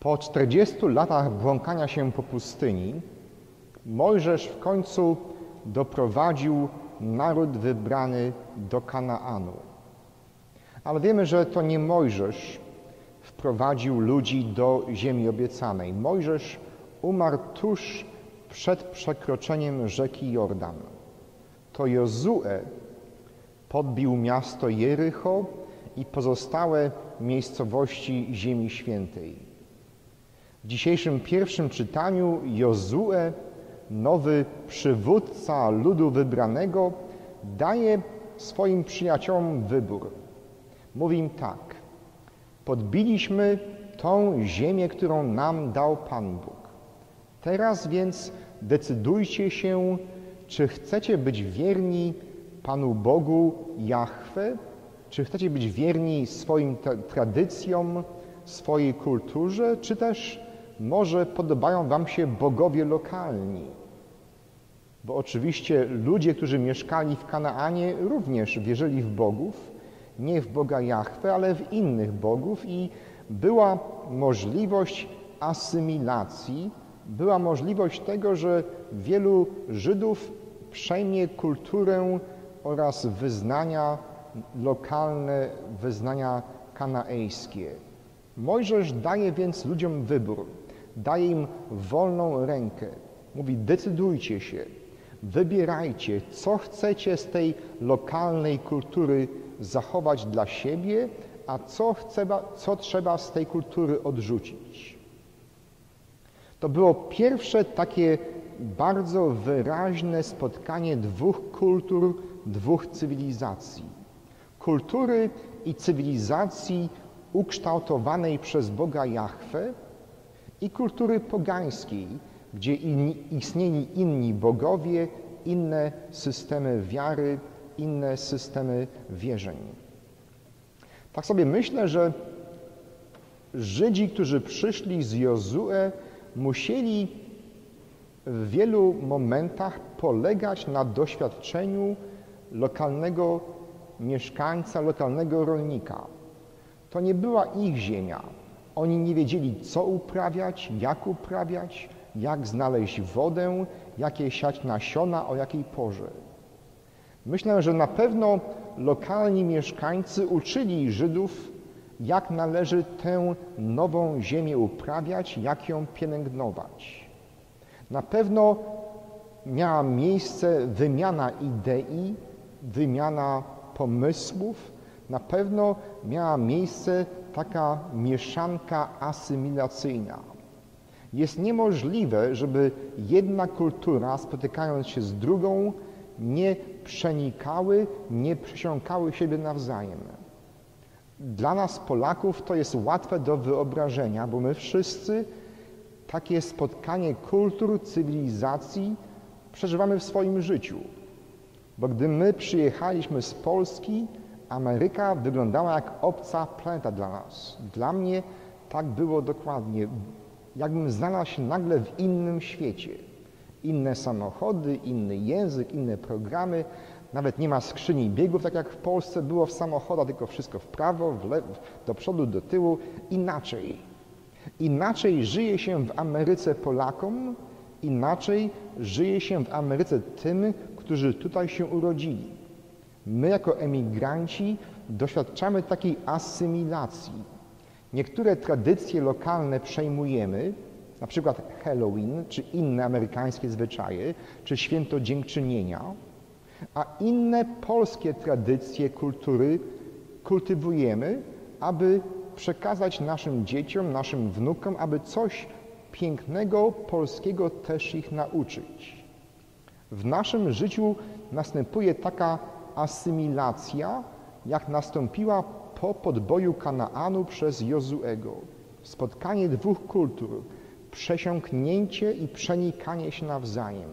Po 40 latach błąkania się po pustyni, Mojżesz w końcu doprowadził naród wybrany do Kanaanu. Ale wiemy, że to nie Mojżesz wprowadził ludzi do ziemi obiecanej. Mojżesz umarł tuż przed przekroczeniem rzeki Jordan. To Jozue podbił miasto Jericho i pozostałe miejscowości Ziemi Świętej. W dzisiejszym pierwszym czytaniu Jozue, nowy przywódca ludu wybranego, daje swoim przyjaciołom wybór. Mówi im tak: Podbiliśmy tą ziemię, którą nam dał Pan Bóg. Teraz więc decydujcie się, czy chcecie być wierni Panu Bogu Jahwe, czy chcecie być wierni swoim tradycjom, swojej kulturze, czy też może podobają Wam się bogowie lokalni. Bo oczywiście ludzie, którzy mieszkali w Kanaanie, również wierzyli w bogów, nie w Boga Jahwe, ale w innych bogów i była możliwość asymilacji, była możliwość tego, że wielu Żydów przejmie kulturę oraz wyznania lokalne, wyznania kanaejskie. Mojżesz daje więc ludziom wybór, daje im wolną rękę. Mówi: decydujcie się, wybierajcie, co chcecie z tej lokalnej kultury zachować dla siebie, a co, co trzeba z tej kultury odrzucić. To było pierwsze takie bardzo wyraźne spotkanie dwóch kultur, dwóch cywilizacji. Kultury i cywilizacji ukształtowanej przez Boga Jahwe i kultury pogańskiej, gdzie istnieli inni bogowie, inne systemy wiary, inne systemy wierzeń. Tak sobie myślę, że Żydzi, którzy przyszli z Jozue, musieli w wielu momentach polegać na doświadczeniu lokalnego mieszkańca, lokalnego rolnika. To nie była ich ziemia. Oni nie wiedzieli, co uprawiać, jak uprawiać, jak znaleźć wodę, jakie siać nasiona, o jakiej porze. Myślę, że na pewno lokalni mieszkańcy uczyli Żydów, jak należy tę nową ziemię uprawiać, jak ją pielęgnować. Na pewno miała miejsce wymiana idei, wymiana pomysłów, na pewno miała miejsce taka mieszanka asymilacyjna. Jest niemożliwe, żeby jedna kultura, spotykając się z drugą, nie przenikały, nie przesiąkały siebie nawzajem. Dla nas, Polaków, to jest łatwe do wyobrażenia, bo my wszyscy takie spotkanie kultur, cywilizacji przeżywamy w swoim życiu. Bo gdy my przyjechaliśmy z Polski, Ameryka wyglądała jak obca planeta dla nas. Dla mnie tak było dokładnie. Jakbym znalazł się nagle w innym świecie. Inne samochody, inny język, inne programy. Nawet nie ma skrzyni biegów, tak jak w Polsce było w samochodach, tylko wszystko w prawo, w lewo, do przodu, do tyłu. Inaczej. Inaczej żyje się w Ameryce Polakom, inaczej żyje się w Ameryce tym, którzy tutaj się urodzili. My jako emigranci doświadczamy takiej asymilacji. Niektóre tradycje lokalne przejmujemy, na przykład Halloween, czy inne amerykańskie zwyczaje, czy święto dziękczynienia, a inne polskie tradycje, kultury kultywujemy, aby przekazać naszym dzieciom, naszym wnukom, aby coś pięknego polskiego też ich nauczyć. W naszym życiu następuje taka asymilacja, jak nastąpiła po podboju Kanaanu przez Jozuego. Spotkanie dwóch kultur, przesiąknięcie i przenikanie się nawzajem.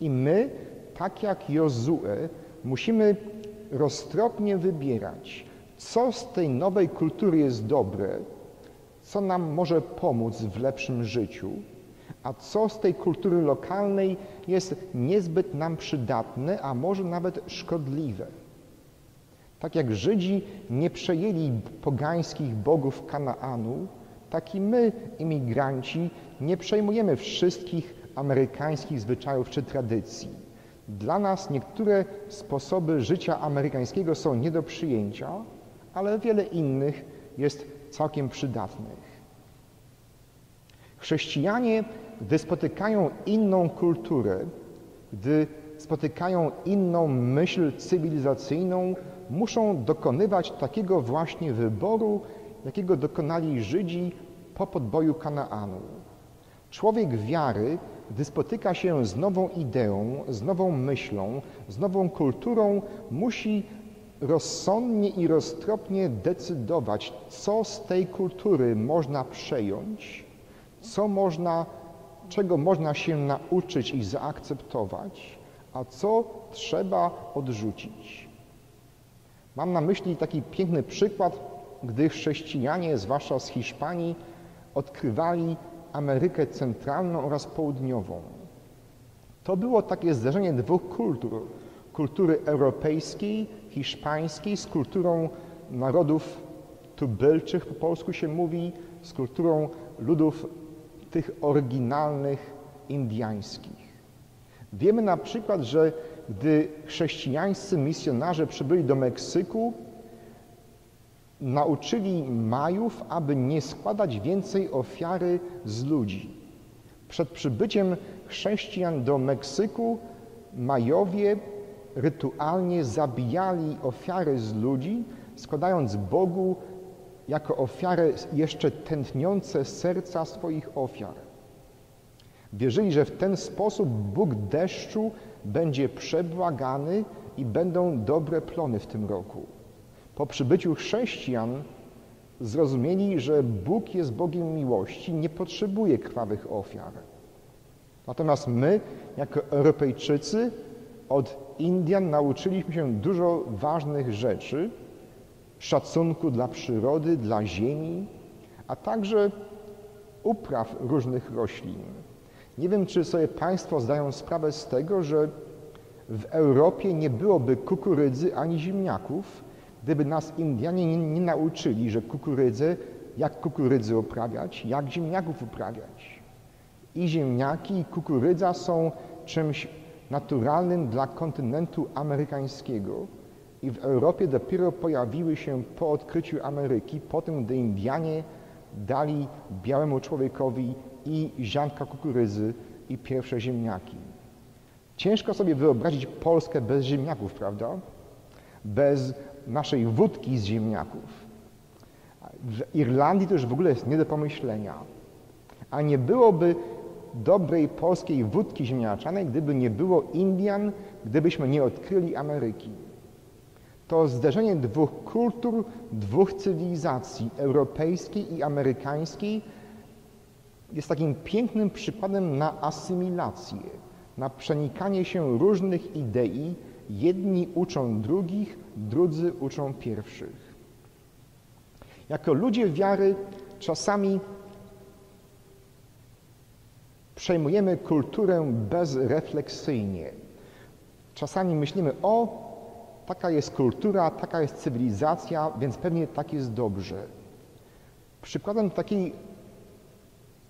I my, tak jak Jozue, musimy roztropnie wybierać, co z tej nowej kultury jest dobre, co nam może pomóc w lepszym życiu, a co z tej kultury lokalnej jest niezbyt nam przydatne, a może nawet szkodliwe. Tak jak Żydzi nie przejęli pogańskich bogów Kanaanu, tak i my, imigranci, nie przejmujemy wszystkich amerykańskich zwyczajów czy tradycji. Dla nas niektóre sposoby życia amerykańskiego są nie do przyjęcia, ale wiele innych jest całkiem przydatnych. Chrześcijanie, gdy spotykają inną kulturę, gdy spotykają inną myśl cywilizacyjną, muszą dokonywać takiego właśnie wyboru, jakiego dokonali Żydzi po podboju Kanaanu. Człowiek wiary, gdy spotyka się z nową ideą, z nową myślą, z nową kulturą, musi rozsądnie i roztropnie decydować, co z tej kultury można przejąć, co można, czego można się nauczyć i zaakceptować, a co trzeba odrzucić. Mam na myśli taki piękny przykład, gdy chrześcijanie, zwłaszcza z Hiszpanii, odkrywali Amerykę Centralną oraz Południową. To było takie zderzenie dwóch kultur. Kultury europejskiej, hiszpańskiej z kulturą narodów tubylczych, po polsku się mówi, z kulturą ludów tych oryginalnych indiańskich. Wiemy na przykład, że gdy chrześcijańscy misjonarze przybyli do Meksyku, nauczyli Majów, aby nie składać więcej ofiary z ludzi. Przed przybyciem chrześcijan do Meksyku Majowie rytualnie zabijali ofiary z ludzi, składając Bogu jako ofiarę jeszcze tętniące serca swoich ofiar. Wierzyli, że w ten sposób Bóg deszczu będzie przebłagany i będą dobre plony w tym roku. Po przybyciu chrześcijan zrozumieli, że Bóg jest Bogiem miłości, nie potrzebuje krwawych ofiar. Natomiast my, jako Europejczycy, od Indian nauczyliśmy się dużo ważnych rzeczy, szacunku dla przyrody, dla ziemi, a także upraw różnych roślin. Nie wiem, czy sobie Państwo zdają sprawę z tego, że w Europie nie byłoby kukurydzy ani ziemniaków, gdyby nas Indianie nie, nie nauczyli, że kukurydzę, jak kukurydzy uprawiać, jak ziemniaków uprawiać. I ziemniaki, i kukurydza są czymś naturalnym dla kontynentu amerykańskiego i w Europie dopiero pojawiły się po odkryciu Ameryki, po tym, gdy Indianie dali białemu człowiekowi i ziarnka kukurydzy i pierwsze ziemniaki. Ciężko sobie wyobrazić Polskę bez ziemniaków, prawda? Bez naszej wódki z ziemniaków. W Irlandii to już w ogóle jest nie do pomyślenia. A nie byłoby dobrej polskiej wódki ziemniaczanej, gdyby nie było Indian, gdybyśmy nie odkryli Ameryki. To zderzenie dwóch kultur, dwóch cywilizacji, europejskiej i amerykańskiej, jest takim pięknym przykładem na asymilację, na przenikanie się różnych idei. Jedni uczą drugich, drudzy uczą pierwszych. Jako ludzie wiary czasami przejmujemy kulturę bezrefleksyjnie. Czasami myślimy, o, taka jest kultura, taka jest cywilizacja, więc pewnie tak jest dobrze. Przykładem takiej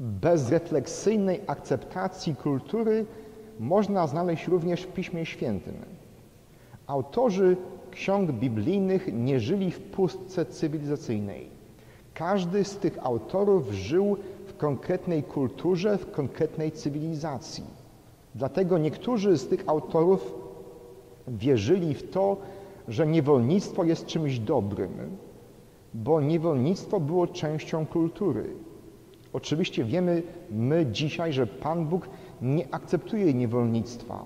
bezrefleksyjnej akceptacji kultury można znaleźć również w Piśmie Świętym. Autorzy ksiąg biblijnych nie żyli w pustce cywilizacyjnej. Każdy z tych autorów żył w konkretnej kulturze, w konkretnej cywilizacji. Dlatego niektórzy z tych autorów wierzyli w to, że niewolnictwo jest czymś dobrym, bo niewolnictwo było częścią kultury. Oczywiście wiemy my dzisiaj, że Pan Bóg nie akceptuje niewolnictwa,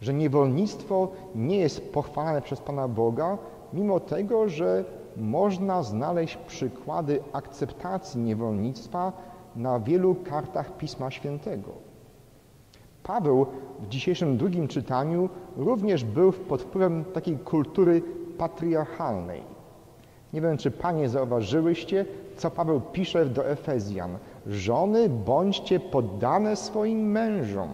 że niewolnictwo nie jest pochwalane przez Pana Boga, mimo tego, że można znaleźć przykłady akceptacji niewolnictwa na wielu kartach Pisma Świętego. Paweł w dzisiejszym drugim czytaniu również był pod wpływem takiej kultury patriarchalnej. Nie wiem, czy panie zauważyłyście, co Paweł pisze do Efezjan. Żony, bądźcie poddane swoim mężom.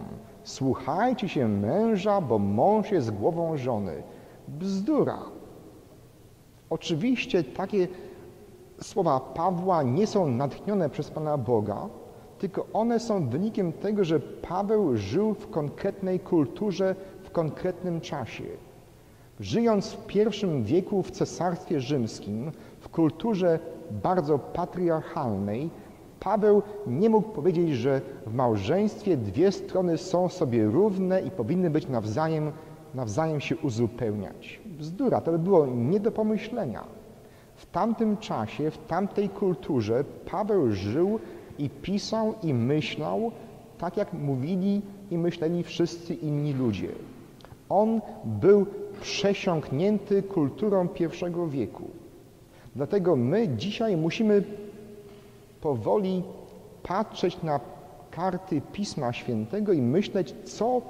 Słuchajcie się męża, bo mąż jest głową żony. Bzdura. Oczywiście takie słowa Pawła nie są natchnione przez Pana Boga, tylko one są wynikiem tego, że Paweł żył w konkretnej kulturze, w konkretnym czasie. Żyjąc w pierwszym wieku w Cesarstwie Rzymskim, w kulturze bardzo patriarchalnej, Paweł nie mógł powiedzieć, że w małżeństwie dwie strony są sobie równe i powinny być nawzajem, nawzajem się uzupełniać. Bzdura, to by było nie do pomyślenia. W tamtym czasie, w tamtej kulturze Paweł żył i pisał i myślał tak, jak mówili i myśleli wszyscy inni ludzie. On był przesiąknięty kulturą pierwszego wieku. Dlatego my dzisiaj musimy powoli patrzeć na karty Pisma Świętego i myśleć, co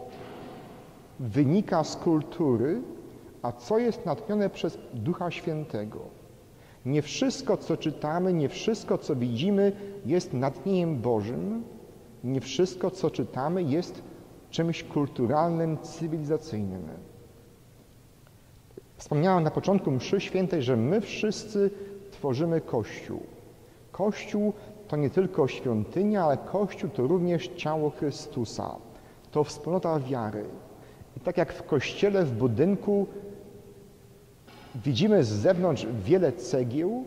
wynika z kultury, a co jest natchnione przez Ducha Świętego. Nie wszystko, co czytamy, nie wszystko, co widzimy, jest natchnieniem Bożym. Nie wszystko, co czytamy, jest czymś kulturalnym, cywilizacyjnym. Wspomniałem na początku mszy świętej, że my wszyscy tworzymy Kościół. Kościół to nie tylko świątynia, ale Kościół to również ciało Chrystusa. To wspólnota wiary. I tak jak w kościele, w budynku widzimy z zewnątrz wiele cegieł,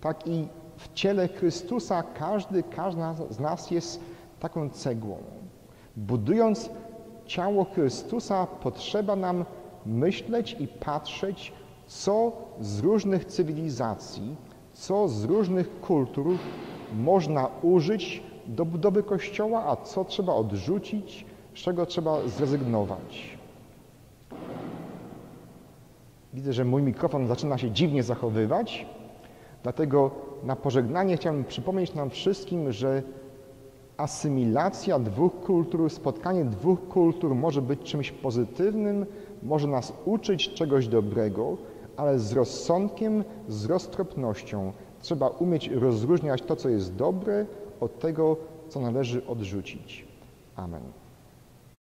tak i w ciele Chrystusa każdy, każda z nas jest taką cegłą. Budując ciało Chrystusa, potrzeba nam myśleć i patrzeć, co z różnych cywilizacji, co z różnych kultur można użyć do budowy Kościoła, a co trzeba odrzucić, z czego trzeba zrezygnować. Widzę, że mój mikrofon zaczyna się dziwnie zachowywać, dlatego na pożegnanie chciałbym przypomnieć nam wszystkim, że asymilacja dwóch kultur, spotkanie dwóch kultur może być czymś pozytywnym, może nas uczyć czegoś dobrego, ale z rozsądkiem, z roztropnością. Trzeba umieć rozróżniać to, co jest dobre, od tego, co należy odrzucić. Amen.